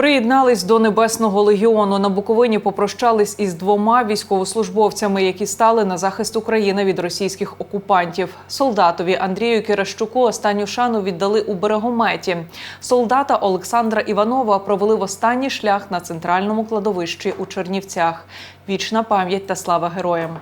Приєднались до Небесного легіону. На Буковині попрощались із двома військовослужбовцями, які стали на захист України від російських окупантів. Солдатові Андрію Киращуку останню шану віддали у берегометі. Солдата Олександра Іванова провели в останній шлях на центральному кладовищі у Чернівцях. Вічна пам'ять та слава героям.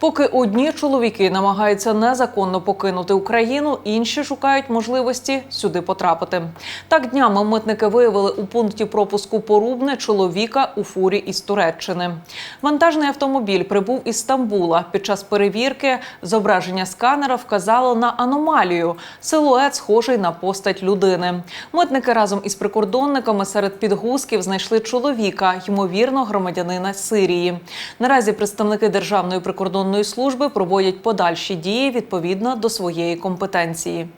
Поки одні чоловіки намагаються незаконно покинути Україну, інші шукають можливості сюди потрапити. Так днями митники виявили у пункті пропуску Порубне чоловіка у фурі із Туреччини. Вантажний автомобіль прибув із Стамбула. Під час перевірки зображення сканера вказало на аномалію. Силует схожий на постать людини. Митники разом із прикордонниками серед підгузків знайшли чоловіка, ймовірно, громадянина Сирії. Наразі представники державної прикордонної служби проводять подальші дії відповідно до своєї компетенції.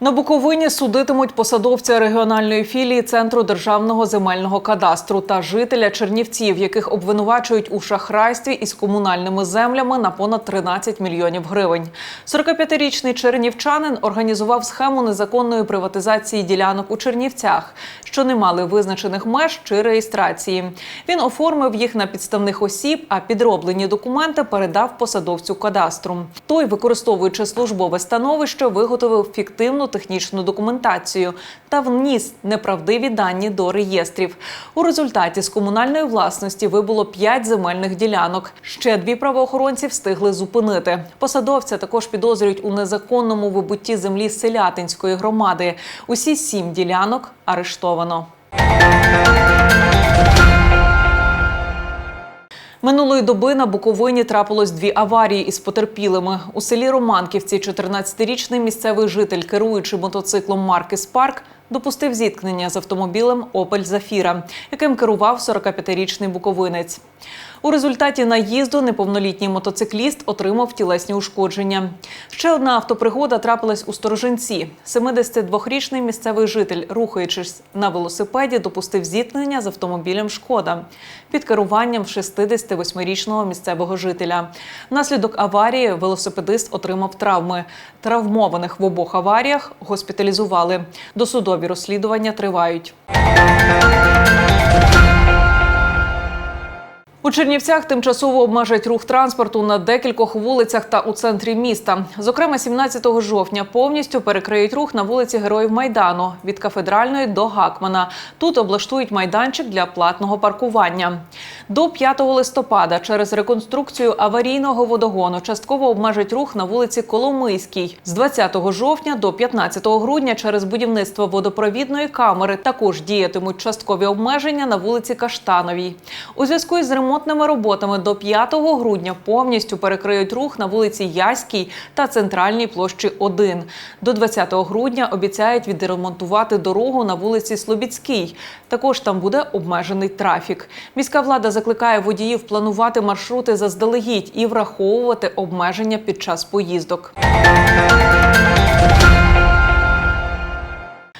На Буковині судитимуть посадовця регіональної філії Центру державного земельного кадастру та жителя Чернівців, яких обвинувачують у шахрайстві із комунальними землями на понад 13 мільйонів гривень. 45-річний чернівчанин організував схему незаконної приватизації ділянок у Чернівцях, що не мали визначених меж чи реєстрації. Він оформив їх на підставних осіб, а підроблені документи передав посадовцю кадастру. Той, використовуючи службове становище, виготовив фіктивну технічну документацію та вніс неправдиві дані до реєстрів. У результаті з комунальної власності вибуло п'ять земельних ділянок. Ще дві правоохоронці встигли зупинити. Посадовця також підозрюють у незаконному вибутті землі селятинської громади. Усі сім ділянок арештовано. Минулої доби на Буковині трапилось дві аварії із потерпілими. У селі Романківці 14-річний місцевий житель, керуючи мотоциклом марки Спарк, допустив зіткнення з автомобілем Опель Зафіра, яким керував 45-річний буковинець. У результаті наїзду неповнолітній мотоцикліст отримав тілесні ушкодження. Ще одна автопригода трапилась у Сторожинці. 72-річний місцевий житель, рухаючись на велосипеді, допустив зіткнення з автомобілем Шкода під керуванням 68-річного місцевого жителя. Внаслідок аварії велосипедист отримав травми. Травмованих в обох аваріях госпіталізували. Досудові розслідування тривають. У Чернівцях тимчасово обмежать рух транспорту на декількох вулицях та у центрі міста. Зокрема, 17 жовтня повністю перекриють рух на вулиці Героїв Майдану від кафедральної до Гакмана. Тут облаштують майданчик для платного паркування. До 5 листопада через реконструкцію аварійного водогону частково обмежать рух на вулиці Коломийській. З 20 жовтня до 15 грудня через будівництво водопровідної камери також діятимуть часткові обмеження на вулиці Каштановій. У зв'язку із ремонтом ремонтними роботами до 5 грудня повністю перекриють рух на вулиці Яській та центральній площі 1. До 20 грудня обіцяють відремонтувати дорогу на вулиці Слобідській. Також там буде обмежений трафік. Міська влада закликає водіїв планувати маршрути заздалегідь і враховувати обмеження під час поїздок.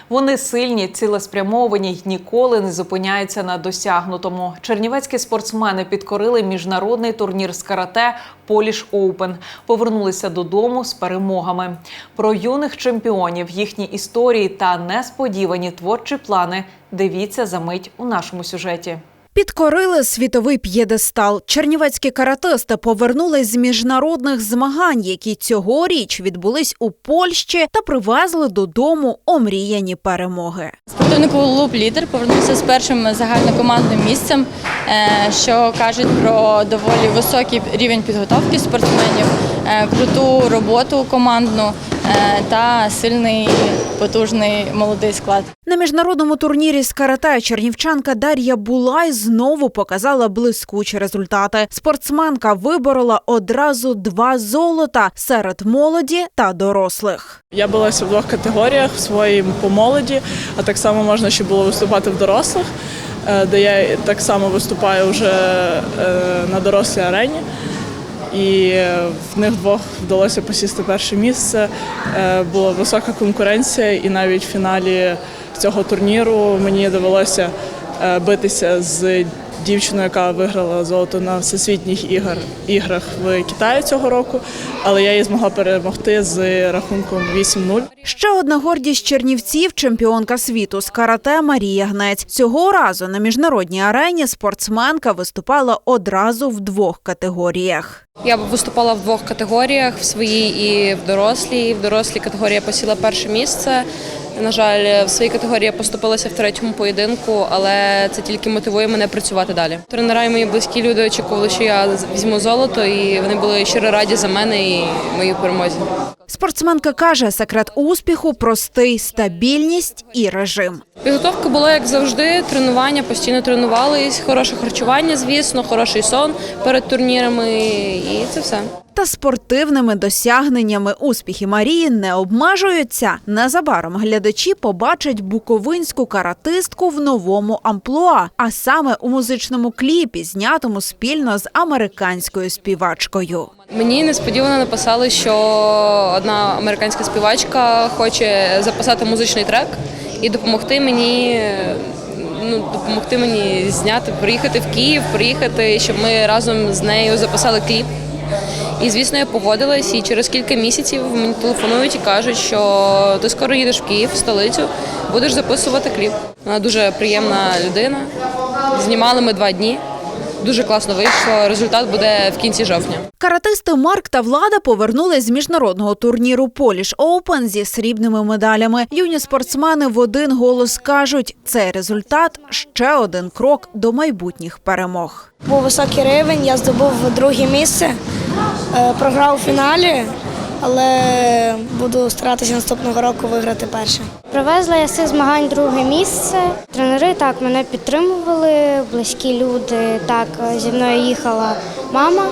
Вони сильні, цілеспрямовані й ніколи не зупиняються на досягнутому. Чернівецькі спортсмени підкорили міжнародний турнір з карате Поліш Оупен. Повернулися додому з перемогами. Про юних чемпіонів, їхні історії та несподівані творчі плани. Дивіться за мить у нашому сюжеті. Підкорили світовий п'єдестал. Чернівецькі каратисти повернулись з міжнародних змагань, які цьогоріч відбулись у Польщі та привезли додому омріяні перемоги. Спортивний клуб лідер повернувся з першим загальнокомандним місцем, е, що кажуть про доволі високий рівень підготовки спортсменів, е, круту роботу командну та сильний потужний молодий склад. На міжнародному турнірі з карате чернівчанка Дар'я Булай знову показала блискучі результати. Спортсменка виборола одразу два золота серед молоді та дорослих. Я билася в двох категоріях в своїй по молоді, а так само можна ще було виступати в дорослих, е, де я так само виступаю вже е, на дорослій арені. І в них двох вдалося посісти перше місце. Е, Була висока конкуренція, і навіть в фіналі цього турніру мені довелося е, битися з дівчиною, яка виграла золото на всесвітніх ігор, іграх в Китаї цього року, але я її змогла перемогти з рахунком 8-0. Ще одна гордість чернівців чемпіонка світу з карате Марія Гнець. Цього разу на міжнародній арені спортсменка виступала одразу в двох категоріях. Я виступала в двох категоріях в своїй і в дорослій. В дорослій категорії я посіла перше місце. На жаль, в своїй категорії я поступилася в третьому поєдинку, але це тільки мотивує мене працювати далі. Тренера і мої близькі люди очікували, що я візьму золото, і вони були щиро раді за мене і моїй перемозі. Спортсменка каже, секрет успіху простий стабільність і режим. Підготовка була як завжди. Тренування постійно тренувались, хороше харчування, звісно, хороший сон перед турнірами, і це все. Та спортивними досягненнями успіхи Марії не обмежуються. Незабаром глядачі побачать буковинську каратистку в новому амплуа, а саме у музичному кліпі, знятому спільно з американською співачкою. Мені несподівано написали, що одна американська співачка хоче записати музичний трек і допомогти мені. Ну, допомогти мені зняти, приїхати в Київ, приїхати, щоб ми разом з нею записали кліп. І звісно, я погодилась, і через кілька місяців мені телефонують і кажуть, що ти скоро їдеш в Київ, в столицю, будеш записувати кліп. Вона дуже приємна людина. Знімали ми два дні. Дуже класно вийшло. Результат буде в кінці жовтня. Каратисти Марк та Влада повернулись з міжнародного турніру Поліш Оупен зі срібними медалями. Юні спортсмени в один голос кажуть, цей результат ще один крок до майбутніх перемог. Був високий рівень, я здобув друге місце, е, програв у фіналі, але буду старатися наступного року виграти перше. Привезла я з цих змагань друге місце. Тренери так мене підтримували, близькі люди. Так зі мною їхала мама.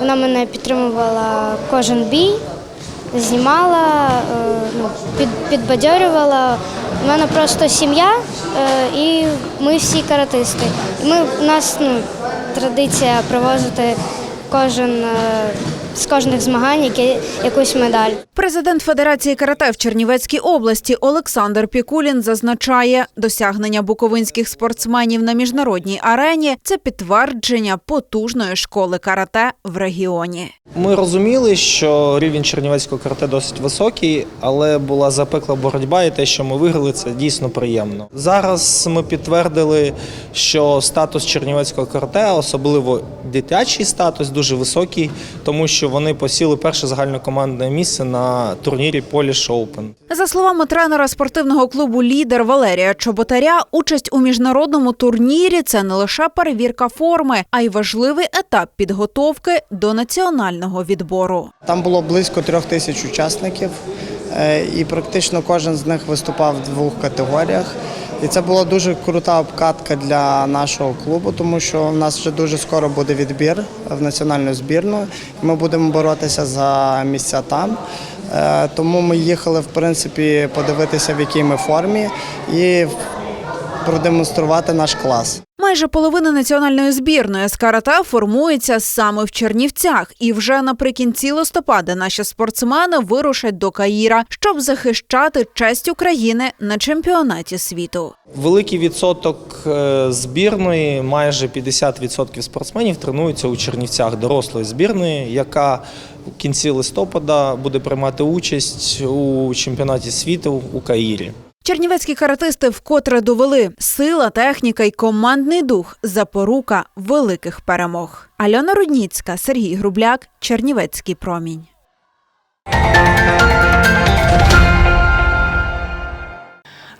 Вона мене підтримувала кожен бій, знімала, е, ну, під, підбадьорювала. У мене просто сім'я, е, і ми всі каратисти. Ми у нас ну, традиція привозити кожен е, з кожних змагань якусь медаль. Президент Федерації карате в Чернівецькій області Олександр Пікулін зазначає, досягнення буковинських спортсменів на міжнародній арені це підтвердження потужної школи карате в регіоні. Ми розуміли, що рівень чернівецького карате досить високий, але була запекла боротьба, і те, що ми виграли, це дійсно приємно. Зараз ми підтвердили, що статус чернівецького карате, особливо дитячий статус, дуже високий, тому що вони посіли перше загальнокомандне місце на турнірі Polish Open. За словами тренера спортивного клубу Лідер Валерія Чоботаря, участь у міжнародному турнірі це не лише перевірка форми, а й важливий етап підготовки до національного відбору. Там було близько трьох тисяч учасників, і практично кожен з них виступав в двох категоріях. І це була дуже крута обкатка для нашого клубу, тому що в нас вже дуже скоро буде відбір в національну збірну. Ми будемо боротися за місця там. Е, Тому ми їхали в принципі подивитися, в якій ми формі, і продемонструвати наш клас. Майже половина національної збірної з карате формується саме в Чернівцях, і вже наприкінці листопада наші спортсмени вирушать до Каїра, щоб захищати честь України на чемпіонаті світу. Великий відсоток е, збірної, майже 50% спортсменів тренуються у Чернівцях дорослої збірної, яка в кінці листопада буде приймати участь у чемпіонаті світу у Каїрі. Чернівецькі каратисти вкотре довели сила, техніка й командний дух запорука великих перемог. Альона Рудніцька, Сергій Грубляк, Чернівецький промінь.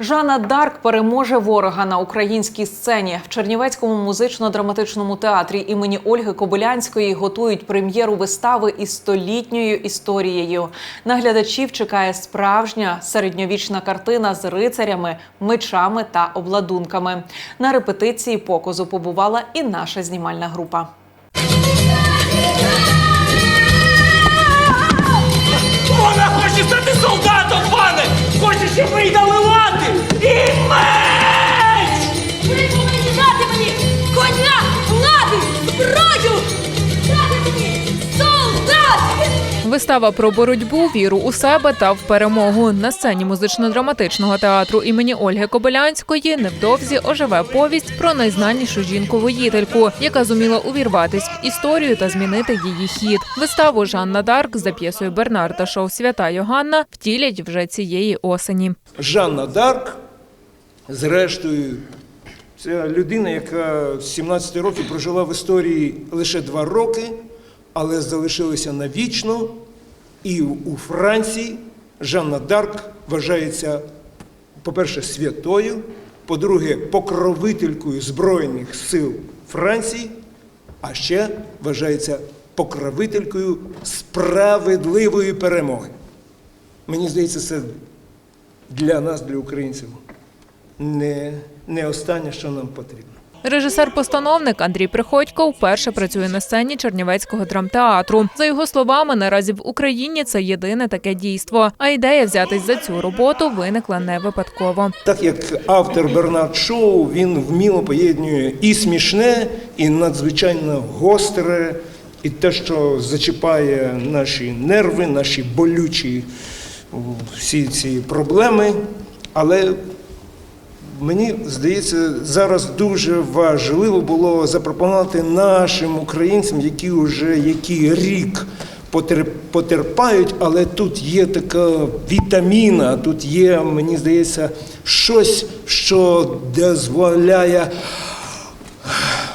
Жанна Дарк переможе ворога на українській сцені. В Чернівецькому музично-драматичному театрі імені Ольги Кобилянської готують прем'єру вистави із столітньою історією. На глядачів чекає справжня середньовічна картина з рицарями, мечами та обладунками. На репетиції показу побувала і наша знімальна група. Вона хоче стати солдатом, пане! Хоче, щоб ми дали меч! Ви повинні дати мені коня, влади, зброю! Дати мені солдат! Вистава про боротьбу, віру у себе та в перемогу на сцені музично-драматичного театру імені Ольги Кобилянської невдовзі оживе повість про найзнаннішу жінку-воїтельку, яка зуміла увірватись в історію та змінити її хід. Виставу Жанна Дарк за п'єсою Бернарда Шоу Свята Йоганна втілять вже цієї осені. Жанна Дарк, зрештою, це людина, яка з 17 років прожила в історії лише два роки, але залишилася навічно. І у Франції Жанна Дарк вважається, по-перше, святою, по-друге, покровителькою Збройних сил Франції, а ще вважається покровителькою справедливої перемоги. Мені здається, це для нас, для українців, не, не останнє, що нам потрібно. Режисер-постановник Андрій Приходько вперше працює на сцені Чернівецького драмтеатру. За його словами, наразі в Україні це єдине таке дійство. А ідея взятись за цю роботу виникла не випадково. Так як автор Бернард Шоу, він вміло поєднує і смішне, і надзвичайно гостре, і те, що зачіпає наші нерви, наші болючі всі ці проблеми. Але Мені здається, зараз дуже важливо було запропонувати нашим українцям, які вже який рік потер- потерпають, але тут є така вітаміна, тут є, мені здається, щось, що дозволяє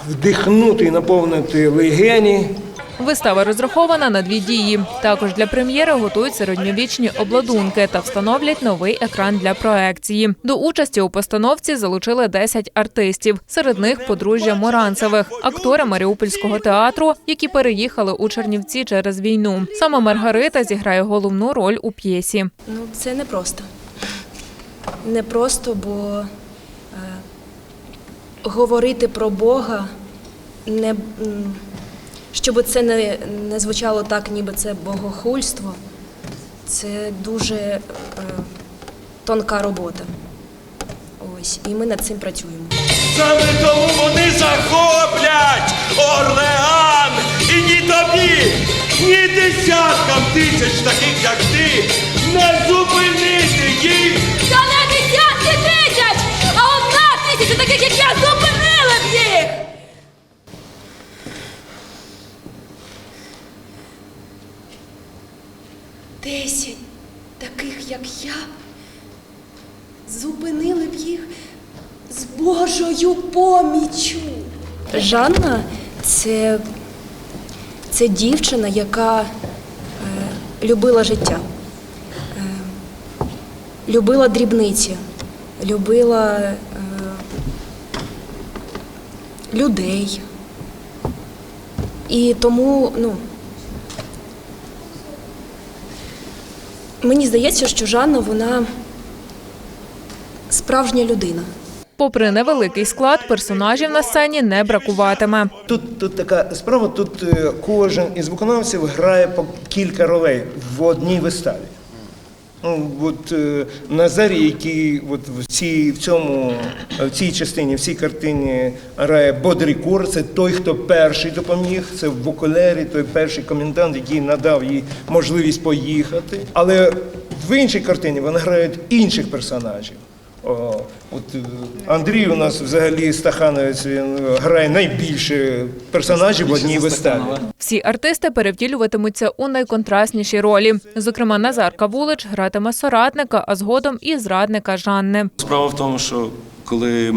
вдихнути і наповнити легені. Вистава розрахована на дві дії. Також для прем'єри готують середньовічні обладунки та встановлять новий екран для проекції. До участі у постановці залучили 10 артистів. Серед них подружжя Моранцевих, актори Маріупольського театру, які переїхали у Чернівці через війну. Саме Маргарита зіграє головну роль у п'єсі. Ну, це непросто. Непросто, бо е, говорити про Бога, не, щоб це не, не звучало так, ніби це богохульство, це дуже е, тонка робота. Ось, і ми над цим працюємо. Саме тому вони захоплять Орлеан! І ні тобі, ні десяткам тисяч таких, як ти, не зупинити їх! Я, зупинили б їх з Божою поміччю. Жанна це, це дівчина, яка е, любила життя, е, любила дрібниці, любила е, людей. І тому, ну, Мені здається, що Жанна вона справжня людина. Попри невеликий склад, персонажів на сцені не бракуватиме. Тут, тут така справа, тут е, кожен із виконавців грає по кілька ролей в одній виставі. Ну, от е, Назарій, який от в, цій, в, цьому, в цій частині, в цій картині грає Бодрікур, це той, хто перший допоміг, це в окулері, той перший комендант, який надав їй можливість поїхати. Але в іншій картині вони грають інших персонажів. О, от е, Андрій у нас взагалі Стахановець він грає найбільше персонажів в одній виставі. Всі артисти перевтілюватимуться у найконтрастніші ролі. Зокрема, Назар Кавулич гратиме соратника, а згодом і зрадника Жанни. Справа в тому, що коли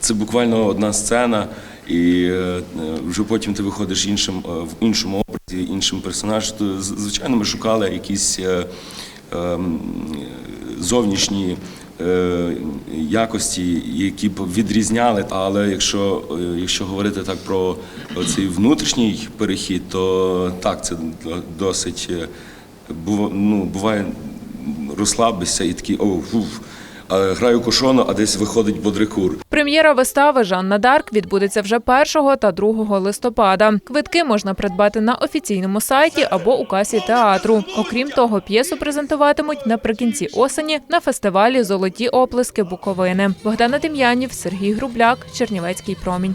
це буквально одна сцена, і е, вже потім ти виходиш іншим е, в іншому образі, іншим персонажем, то звичайно ми шукали якісь е, ем, зовнішні. Е, Якості, які б відрізняли, але якщо, е, якщо говорити так про цей внутрішній перехід, то так, це досить е, ну, буває розслабишся і такий о, фуф, граю кошону, а десь виходить бодрикур. Прем'єра вистави Жанна Дарк відбудеться вже 1 та 2 листопада. Квитки можна придбати на офіційному сайті або у касі театру. Окрім того, п'єсу презентуватимуть наприкінці осені на фестивалі Золоті оплески Буковини. Богдана Дем'янів, Сергій Грубляк, Чернівецький промінь.